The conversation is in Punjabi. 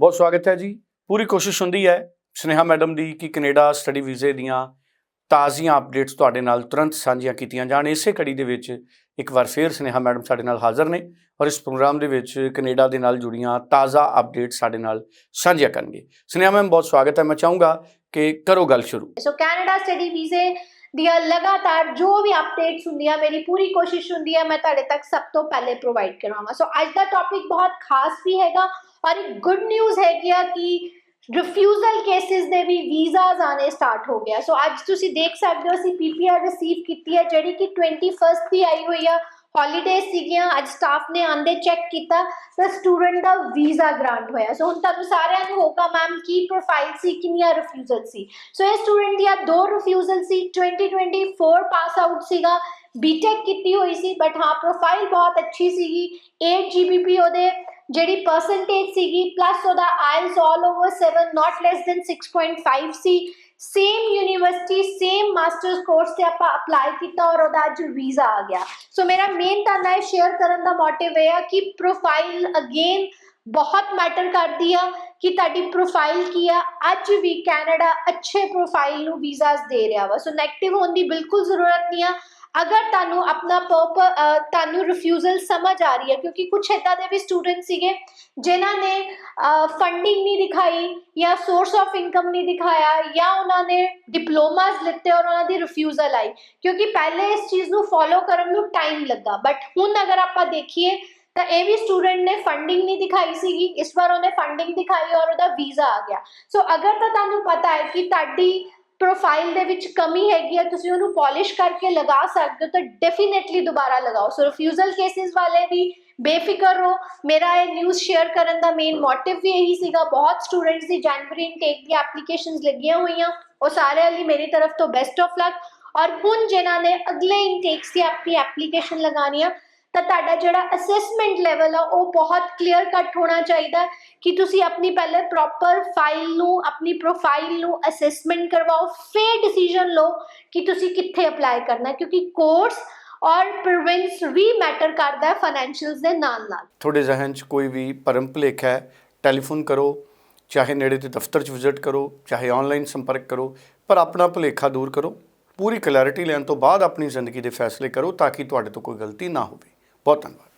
ਬਹੁਤ ਸਵਾਗਤ ਹੈ ਜੀ। ਪੂਰੀ ਕੋਸ਼ਿਸ਼ ਹੁੰਦੀ ਹੈ ਸਨੇਹਾ ਮੈਡਮ ਦੀ ਕਿ ਕੈਨੇਡਾ ਸਟੱਡੀ ਵੀਜ਼ੇ ਦੀਆਂ ਤਾਜ਼ੀਆਂ ਅਪਡੇਟਸ ਤੁਹਾਡੇ ਨਾਲ ਤੁਰੰਤ ਸਾਂਝੀਆਂ ਕੀਤੀਆਂ ਜਾਣ। ਇਸੇ ਕੜੀ ਦੇ ਵਿੱਚ ਇੱਕ ਵਾਰ ਫੇਰ ਸਨੇਹਾ ਮੈਡਮ ਸਾਡੇ ਨਾਲ ਹਾਜ਼ਰ ਨੇ ਔਰ ਇਸ ਪ੍ਰੋਗਰਾਮ ਦੇ ਵਿੱਚ ਕੈਨੇਡਾ ਦੇ ਨਾਲ ਜੁੜੀਆਂ ਤਾਜ਼ਾ ਅਪਡੇਟਸ ਸਾਡੇ ਨਾਲ ਸਾਂਝੀਆਂ ਕਰਨਗੇ। ਸਨੇਹਾ ਮੈਮ, ਬਹੁਤ ਸਵਾਗਤ ਹੈ। ਮੈਂ ਚਾਹੂੰਗਾ ਕਿ ਕਰੋ ਗੱਲ ਸ਼ੁਰੂ। ਸੋ ਕੈਨੇਡਾ ਸਟੱਡੀ ਵੀਜ਼ੇ ਦੀਆਂ ਲਗਾਤਾਰ ਜੋ ਵੀ ਅਪਡੇਟਸ ਹੁੰਦੀਆਂ, ਮੇਰੀ ਪੂਰੀ ਕੋਸ਼ਿਸ਼ ਹੁੰਦੀ ਹੈ, ਮੈਂ ਤੁਹਾਡੇ ਤੱਕ ਸਭ ਤੋਂ ਪਹਿਲੇ ਪ੍ਰੋਵਾਈਡ ਕਰਾਵਾਂ। ਸੋ ਅੱਜ ਦਾ ਟੌਪਿਕ ਬਹੁਤ ਖਾਸ ਵੀ ਹੈਗਾ ਔਰ ਇੱਕ ਗੁੱਡ ਨਿਊਜ਼ ਹੈਗੀ ਆ ਕਿ ਰਿਫਿਊਜ਼ਲ ਕੇਸਿਸ ਦੇ ਵੀ ਵੀਜ਼ਾਸ ਆਣੇ ਸਟਾਰਟ ਹੋ ਗਿਆ ਸੋ ਅੱਜ ਤੁਸੀਂ ਦੇਖ ਸਕਦੇ ਹੋ, ਅਸੀਂ ਪੀਪੀਆਰ ਰਿਸੀਵ ਕੀਤੀ ਹੈ, ਜਿਹੜੀ ਕਿ 21st ਦੀ ਆਈ ਹੋਈ ਆ। ਹੌਲੀਡੇ ਸੀਗੀਆਂ, ਅੱਜ ਸਟਾਫ ਨੇ ਆਂਦੇ ਚੈੱਕ ਕੀਤਾ, ਤਾਂ ਸਟੂਡੈਂਟ ਦਾ ਵੀਜ਼ਾ ਗ੍ਰਾਂਟ ਹੋਇਆ। ਸੋ ਹੁਣ ਤੁਹਾਨੂੰ ਸਾਰਿਆਂ ਨੂੰ ਹੋਗਾ ਮੈਮ ਕੀ ਪ੍ਰੋਫਾਈਲ ਸੀ, ਕਿੰਨੀਆਂ ਰਿਫਿਊਜ਼ਲ ਸੀ। ਸੋ ਇਹ ਸਟੂਡੈਂਟ ਦੀਆਂ ਦੋ ਰਿਫਿਊਜ਼ਲ ਸੀ 2024 ਪਾਸ ਆਊਟ ਸੀਗਾ ਬੀਟੈਕ ਕੀਤੀ ਹੋਈ ਸੀ ਬਟ ਹਾਂ ਪ੍ਰੋਫਾਈਲ ਬਹੁਤ ਅੱਛੀ ਸੀਗੀ 8 ਜੀਬੀਪੀ ਉਹਦੇ, ਜਿਹੜੀ ਪਰਸੈਂਟੇਜ ਸੀਗੀ ਪਲੱਸ ਉਹਦਾ IELTS all over 7 not less than 6.5 C. Same university same masters course ਤੇ ਆਪਾਂ ਅਪਲਾਈ ਕੀਤਾ ਔਰ ਉਹਦਾ ਅੱਜ ਵੀਜ਼ਾ ਆ ਗਿਆ। ਸੋ ਮੇਰਾ ਮੇਨ ਤਾਂ ਨਾਲ ਸ਼ੇਅਰ ਕਰਨ ਦਾ ਮੋਟਿਵ ਇਹ ਆ ਕਿ ਪ੍ਰੋਫਾਈਲ ਅਗੇਨ ਬਹੁਤ ਮੈਟਰ ਕਰਦੀ ਆ ਕਿ ਤੁਹਾਡੀ ਪ੍ਰੋਫਾਈਲ ਕੀ ਆ। ਅੱਜ ਵੀ ਕੈਨੇਡਾ ਅੱਛੇ ਪ੍ਰੋਫਾਈਲ ਨੂੰ ਵੀਜ਼ਾਸ ਦੇ ਰਿਹਾ ਵਾ। ਸੋ ਨੈਗੇਟਿਵ ਹੋਣ ਦੀ ਬਿਲਕੁਲ ਜ਼ਰੂਰਤ ਨਹੀਂ ਆ। ਅਗਰ ਤੁਹਾਨੂੰ ਆਪਣਾ ਪਰਪ ਤੁਹਾਨੂੰ ਰਿਫਿਊਜ਼ਲ ਸਮਝ ਆ ਰਹੀ ਹੈ, ਕਿਉਂਕਿ ਕੁਝ ਇਦਾਂ ਦੇ ਵੀ ਸਟੂਡੈਂਟ ਸੀਗੇ ਜਿਨ੍ਹਾਂ ਨੇ ਫੰਡਿੰਗ ਨਹੀਂ ਦਿਖਾਈ ਜਾਂ ਸੋਰਸ ਆਫ ਇਨਕਮ ਨਹੀਂ ਦਿਖਾਇਆ ਜਾਂ ਉਹਨਾਂ ਨੇ ਡਿਪਲੋਮਾਸ ਲਿੱਤੇ ਔਰ ਉਹਨਾਂ ਦੀ ਰਿਫਿਊਜ਼ਲ ਆਈ। ਕਿਉਂਕਿ ਪਹਿਲੇ ਇਸ ਚੀਜ਼ ਨੂੰ ਫੋਲੋ ਕਰਨ ਨੂੰ ਟਾਈਮ ਲੱਗਾ। ਬਟ ਹੁਣ ਅਗਰ ਆਪਾਂ ਦੇਖੀਏ, ਤਾਂ ਇਹ ਵੀ ਸਟੂਡੈਂਟ ਨੇ ਫੰਡਿੰਗ ਨਹੀਂ ਦਿਖਾਈ ਸੀਗੀ। ਇਸ ਵਾਰ ਉਹਨੇ ਫੰਡਿੰਗ ਦਿਖਾਈ ਔਰ ਉਹਦਾ ਵੀਜ਼ਾ ਆ ਗਿਆ। ਸੋ ਅਗਰ ਤਾਂ ਤੁਹਾਨੂੰ ਪਤਾ ਹੈ ਕਿ ਤੁਹਾਡੀ ਪ੍ਰੋਫਾਈਲ ਦੇ ਵਿੱਚ ਕਮੀ ਹੈਗੀ ਹੈ ਤੁਸੀਂ ਉਹਨੂੰ ਪਾਲਿਸ਼ ਕਰਕੇ ਲਗਾ ਸਕਦੇ ਹੋ ਤਾਂ ਡੈਫੀਨਿਟਲੀ ਦੁਬਾਰਾ ਲਗਾਓ। ਸੋ ਰਿਫਿਊਜ਼ਲ ਕੇਸਿਸ ਵਾਲੇ ਵੀ ਬੇਫਿਕਰ ਰਹੋ। ਮੇਰਾ ਇਹ ਨਿਊਜ਼ ਸ਼ੇਅਰ ਕਰਨ ਦਾ ਮੇਨ ਮੋਟਿਵ ਵੀ ਇਹੀ ਸੀਗਾ। ਬਹੁਤ ਸਟੂਡੈਂਟਸ ਦੀ ਜਨਵਰੀ ਇਨਟੇਕ ਦੀ ਐਪਲੀਕੇਸ਼ਨਸ ਲੱਗੀਆਂ ਹੋਈਆਂ। ਉਹ ਸਾਰਿਆਂ ਲਈ ਮੇਰੀ ਤਰਫ ਤੋਂ ਬੈਸਟ ਆਫ ਲੱਕ ਔਰ ਹੁਣ ਜਿਨ੍ਹਾਂ ਨੇ ਅਗਲੇ ਇਨਟੇਕਸ ਦੀ ਆਪਣੀ ਐਪਲੀਕੇਸ਼ਨ ਲਗਾਉਣੀ ਆ ਤਾਂ ਤੁਹਾਡਾ ਜਿਹੜਾ ਅਸੈਸਮੈਂਟ ਲੈਵਲ ਆ, ਉਹ ਬਹੁਤ ਕਲੀਅਰ ਕੱਟ ਹੋਣਾ ਚਾਹੀਦਾ ਕਿ ਤੁਸੀਂ ਆਪਣੀ ਪਹਿਲੇ ਪ੍ਰੋਪਰ ਫਾਈਲ ਨੂੰ, ਆਪਣੀ ਪ੍ਰੋਫਾਈਲ ਨੂੰ ਅਸੈਸਮੈਂਟ ਕਰਵਾਓ, ਫਿਰ ਡਿਸੀਜਨ ਲਓ ਕਿ ਤੁਸੀਂ ਕਿੱਥੇ ਅਪਲਾਈ ਕਰਨਾ ਕਿਉਂਕਿ ਕੋਰਸ ਔਰ ਪ੍ਰੋਵਿੰਸ ਵੀ ਮੈਟਰ ਕਰਦਾ ਹੈ ਫਾਈਨੈਂਸ਼ੀਅਲਸ ਦੇ ਨਾਲ ਨਾਲ। ਤੁਹਾਡੇ ਜ਼ਿਹਨ 'ਚ ਕੋਈ ਵੀ ਭਰਮ ਭੁਲੇਖ ਹੈ ਟੈਲੀਫੋਨ ਕਰੋ, ਚਾਹੇ ਨੇੜੇ ਦੇ ਦਫ਼ਤਰ 'ਚ ਵਿਜ਼ਿਟ ਕਰੋ, ਚਾਹੇ ਆਨਲਾਈਨ ਸੰਪਰਕ ਕਰੋ, ਪਰ ਆਪਣਾ ਭੁਲੇਖਾ ਦੂਰ ਕਰੋ, ਪੂਰੀ ਕਲੈਰਿਟੀ ਲੈਣ ਤੋਂ ਬਾਅਦ ਆਪਣੀ ਜ਼ਿੰਦਗੀ ਦੇ ਫੈਸਲੇ ਕਰੋ ਤਾਂ ਕਿ ਤੁਹਾਡੇ ਤੋਂ ਕੋਈ ਗਲਤੀ ਨਾ ਹੋਵੇ। ਬਹੁਤ ਧੰਨਵਾਦ